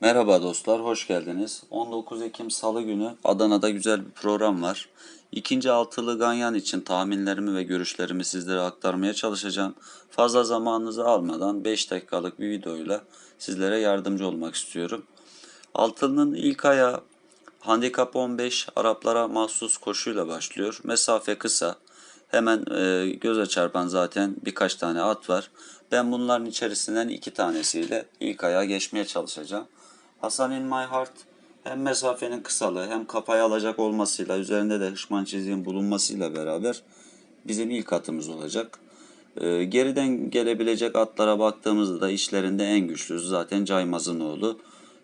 Merhaba dostlar, hoş geldiniz. 19 Ekim Salı günü Adana'da güzel bir program var. İkinci altılı ganyan için tahminlerimi ve görüşlerimi sizlere aktarmaya çalışacağım. Fazla zamanınızı almadan 5 dakikalık bir videoyla sizlere yardımcı olmak istiyorum. Altılının ilk ayağı handikap 15 Araplara mahsus koşuyla başlıyor. Mesafe kısa. Hemen e, göze çarpan zaten birkaç tane at var. Ben bunların içerisinden iki tanesiyle ilk ayağa geçmeye çalışacağım. Hasan in my heart hem mesafenin kısalığı hem kafayı alacak olmasıyla üzerinde de hışman çizginin bulunmasıyla beraber bizim ilk atımız olacak. Ee, geriden gelebilecek atlara baktığımızda da işlerinde en güçlüsü zaten Caymaz'ın oğlu.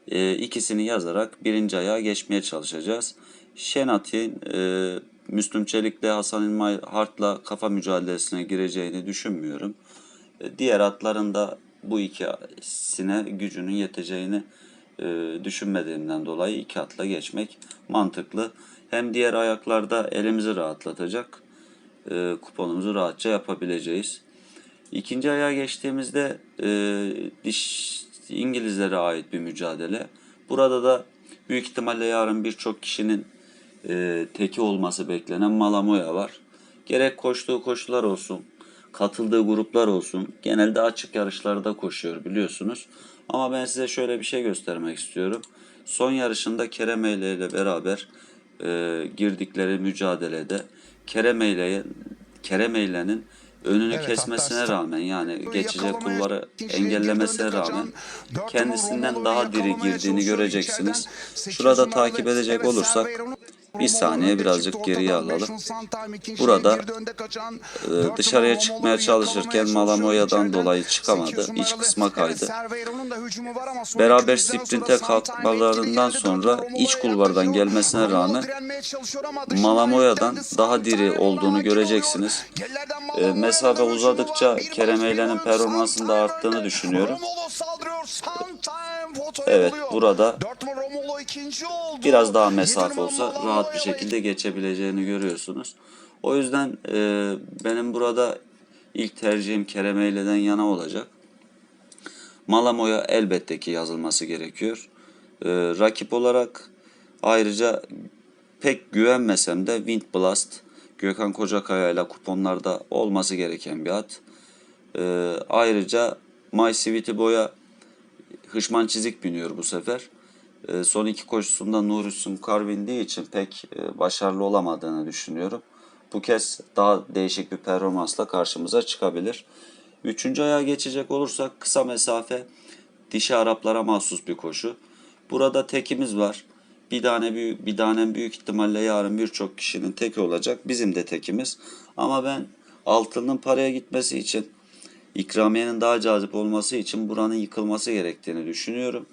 Ee, ikisini yazarak birinci ayağa geçmeye çalışacağız. Şenat'in e, Müslüm Çelik'le Hasan İlmay Hart'la kafa mücadelesine gireceğini düşünmüyorum. E, Diğer atların da bu ikisine gücünün yeteceğini e, düşünmediğimden dolayı iki atla geçmek mantıklı. Hem diğer ayaklarda elimizi rahatlatacak, e, kuponumuzu rahatça yapabileceğiz. İkinci ayağa geçtiğimizde e, diş İngilizlere ait bir mücadele. Burada da büyük ihtimalle yarın birçok kişinin e, teki olması beklenen Malamoya var. Gerek koştuğu koşular olsun, katıldığı gruplar olsun. Genelde açık yarışlarda koşuyor biliyorsunuz. Ama ben size şöyle bir şey göstermek istiyorum. Son yarışında Keremeyle ile beraber e, girdikleri mücadelede Keremeyle'ye Keremeyle'nin önünü Evet, kesmesine hatta rağmen yani geçecek ikinciye engellemesine rağmen kendisinden daha diri girdiğini göreceksiniz. Şurada takip edecek olursak bir saniye birazcık geriye alalım. Burada e, dışarıya çıkmaya çalışırken Malamoya'dan dolayı çıkamadı. İç kısma kaydı. Beraber sprinte kalkmalarından sonra iç kulvardan gelmesine rağmen Malamoya'dan daha diri olduğunu göreceksiniz. E, mesafe uzadıkça var. Bir Keremeyle'nin baş, bir performansının da Santime arttığını düşünüyorum. Evet burada biraz daha mesafe olsa rahat bir şekilde geçebileceğini görüyorsunuz. O yüzden e, benim burada ilk tercihim Keremeyle'den yana olacak. Malamoya elbette ki yazılması gerekiyor. E, rakip olarak ayrıca pek güvenmesem de Wind Blast Gökhan Kocakaya ile kuponlarda olması gereken bir at. E, ayrıca My Sweetie Boy'a hışman çizik biniyor bu sefer. E, son iki koşusunda Nuri Sumkar bindiği için pek e, başarılı olamadığını düşünüyorum. Bu kez daha değişik bir performansla karşımıza çıkabilir. Üçüncü ayağa geçecek olursak kısa mesafe dişi Araplara mahsus bir koşu. Burada tekimiz var. Bir tane büyük, bir tane büyük ihtimalle yarın birçok kişinin teki olacak. Bizim de tekimiz. Ama ben altının paraya gitmesi için ikramiyenin daha cazip olması için buranın yıkılması gerektiğini düşünüyorum.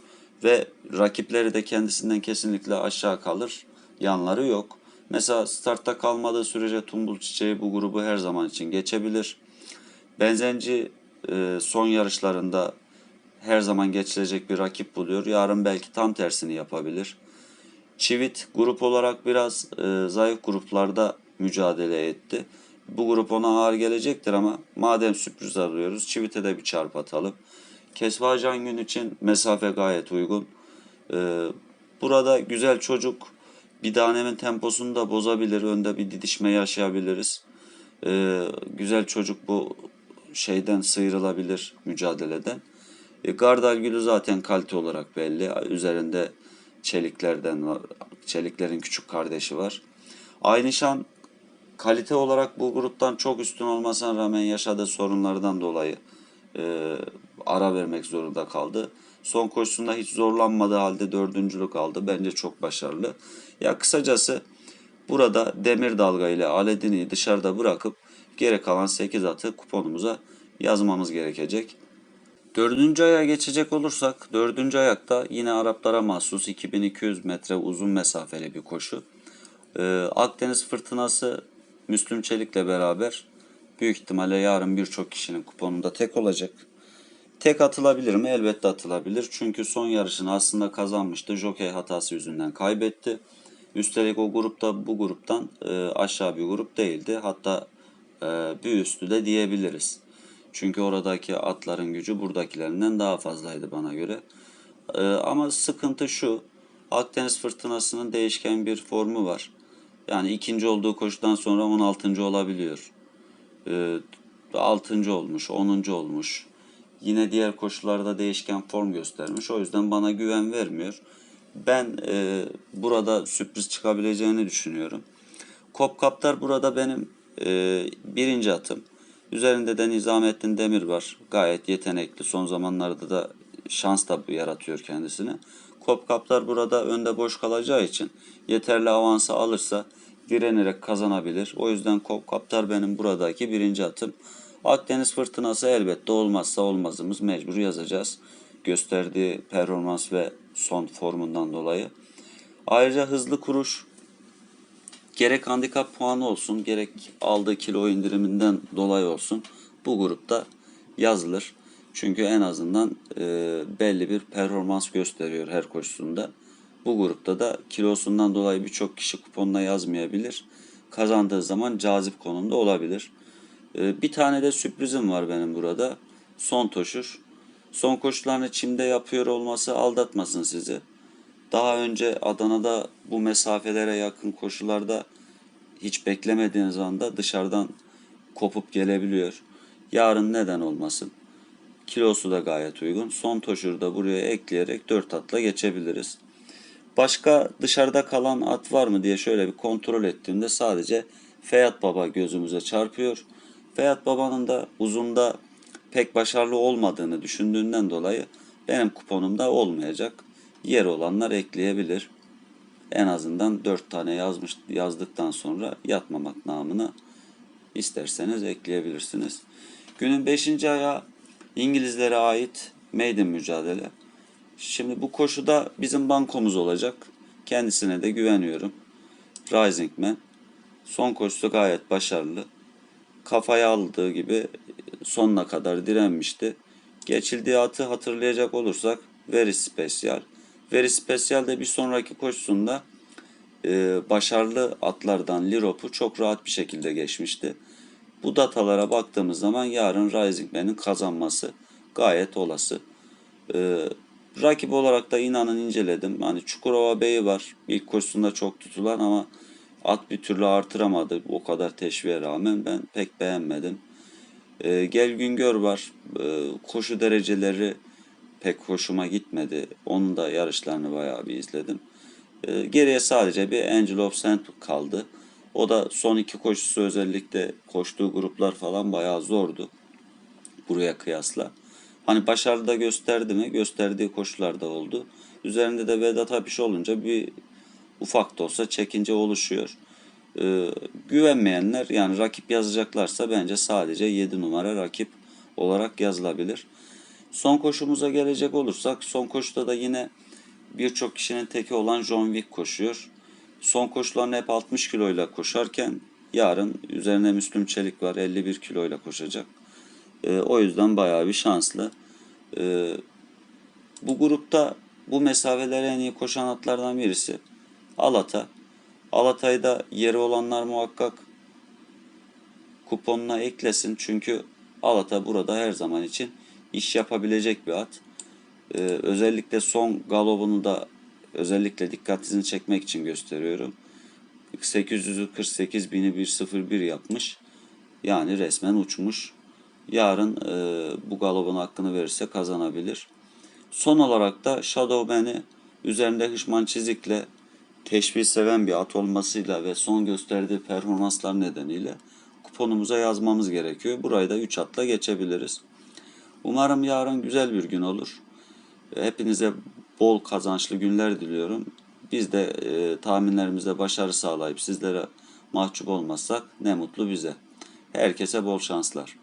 Ve rakipleri de kendisinden kesinlikle aşağı kalır. Yanları yok. Mesela startta kalmadığı sürece Tumbul Çiçeği bu grubu her zaman için geçebilir. Benzenci e, son yarışlarında her zaman geçilecek bir rakip buluyor. Yarın belki tam tersini yapabilir. Çivit grup olarak biraz e, zayıf gruplarda mücadele etti. Bu grup ona ağır gelecektir ama madem sürpriz arıyoruz Çivit'e de bir çarp atalım. Kesva Can için mesafe gayet uygun. E, burada güzel çocuk bir tanemin temposunu da bozabilir. Önde bir didişme yaşayabiliriz. E, güzel çocuk bu şeyden sıyrılabilir mücadeleden. E, Gardal Gülü zaten kalite olarak belli. Üzerinde çeliklerden var. Çeliklerin küçük kardeşi var. Aynışan kalite olarak bu gruptan çok üstün olmasına rağmen yaşadığı sorunlardan dolayı e, ara vermek zorunda kaldı. Son koşusunda hiç zorlanmadığı halde dördüncülük aldı. Bence çok başarılı. Ya kısacası burada demir dalga ile Aledin'i dışarıda bırakıp geri kalan 8 atı kuponumuza yazmamız gerekecek. Dördüncü aya geçecek olursak, dördüncü ayakta yine Araplara mahsus 2200 metre uzun mesafeli bir koşu. Ee, Akdeniz fırtınası Müslüm Çelik'le beraber büyük ihtimalle yarın birçok kişinin kuponunda tek olacak. Tek atılabilir mi? Elbette atılabilir. Çünkü son yarışını aslında kazanmıştı. Jockey hatası yüzünden kaybetti. Üstelik o grupta bu gruptan e, aşağı bir grup değildi. Hatta e, bir üstü de diyebiliriz. Çünkü oradaki atların gücü buradakilerinden daha fazlaydı bana göre. Ee, ama sıkıntı şu. Akdeniz fırtınasının değişken bir formu var. Yani ikinci olduğu koşudan sonra 16. olabiliyor. Ee, 6. olmuş, 10. olmuş. Yine diğer koşularda değişken form göstermiş. O yüzden bana güven vermiyor. Ben e, burada sürpriz çıkabileceğini düşünüyorum. Kopkaptar burada benim e, birinci atım. Üzerinde de Nizamettin Demir var. Gayet yetenekli. Son zamanlarda da şans da yaratıyor kendisine. Kopkaplar burada önde boş kalacağı için yeterli avansı alırsa direnerek kazanabilir. O yüzden Kopkaptar benim buradaki birinci atım. Akdeniz fırtınası elbette olmazsa olmazımız mecbur yazacağız. Gösterdiği performans ve son formundan dolayı. Ayrıca hızlı kuruş gerek handikap puanı olsun gerek aldığı kilo indiriminden dolayı olsun bu grupta yazılır. Çünkü en azından e, belli bir performans gösteriyor her koşusunda. Bu grupta da kilosundan dolayı birçok kişi kuponuna yazmayabilir. Kazandığı zaman cazip konumda olabilir. E, bir tane de sürprizim var benim burada. Son toşur. Son koşularını çimde yapıyor olması aldatmasın sizi. Daha önce Adana'da bu mesafelere yakın koşularda hiç beklemediğiniz anda dışarıdan kopup gelebiliyor. Yarın neden olmasın? Kilosu da gayet uygun. Son toşuru da buraya ekleyerek 4 atla geçebiliriz. Başka dışarıda kalan at var mı diye şöyle bir kontrol ettiğimde sadece Feyat Baba gözümüze çarpıyor. Feyat Baba'nın da uzunda pek başarılı olmadığını düşündüğünden dolayı benim kuponumda olmayacak. Yer olanlar ekleyebilir. En azından 4 tane yazmış yazdıktan sonra yatmamak namına isterseniz ekleyebilirsiniz. Günün 5. ayağı İngilizlere ait maiden mücadele. Şimdi bu koşuda bizim bankomuz olacak. Kendisine de güveniyorum. Rising Man. Son koşusu gayet başarılı. Kafaya aldığı gibi sonuna kadar direnmişti. Geçildiği atı hatırlayacak olursak Very Special. Very Special de bir sonraki koşusunda e, başarılı atlardan Lirop'u çok rahat bir şekilde geçmişti. Bu datalara baktığımız zaman yarın Rising Man'in kazanması gayet olası. E, rakip olarak da inanın inceledim. Hani Çukurova Bey'i var. İlk koşusunda çok tutulan ama at bir türlü artıramadı. O kadar teşviğe rağmen ben pek beğenmedim. E, Gel Güngör var. E, koşu dereceleri pek hoşuma gitmedi. Onun da yarışlarını bayağı bir izledim. E, geriye sadece bir Angel of Sand kaldı. O da son iki koşusu özellikle koştuğu gruplar falan bayağı zordu. Buraya kıyasla. Hani başarılı da gösterdi mi? Gösterdiği koşularda oldu. Üzerinde de Vedat Apiş olunca bir ufak da olsa çekince oluşuyor. Ee, güvenmeyenler yani rakip yazacaklarsa bence sadece 7 numara rakip olarak yazılabilir. Son koşumuza gelecek olursak son koşuda da yine birçok kişinin teki olan John Wick koşuyor. Son koşularını hep 60 kiloyla koşarken yarın üzerine Müslüm Çelik var 51 kiloyla koşacak. Ee, o yüzden bayağı bir şanslı. Ee, bu grupta bu mesafelere en iyi koşan atlardan birisi Alata. Alatay'da da yeri olanlar muhakkak kuponuna eklesin. Çünkü Alata burada her zaman için iş yapabilecek bir at. Ee, özellikle son galobunu da özellikle dikkatinizi çekmek için gösteriyorum. 848 bini 101 yapmış. Yani resmen uçmuş. Yarın e, bu galobun hakkını verirse kazanabilir. Son olarak da Shadowman'i üzerinde hışman çizikle teşbih seven bir at olmasıyla ve son gösterdiği performanslar nedeniyle kuponumuza yazmamız gerekiyor. Burayı da 3 atla geçebiliriz. Umarım yarın güzel bir gün olur. Hepinize bol kazançlı günler diliyorum. Biz de e, tahminlerimizde başarı sağlayıp sizlere mahcup olmazsak ne mutlu bize. Herkese bol şanslar.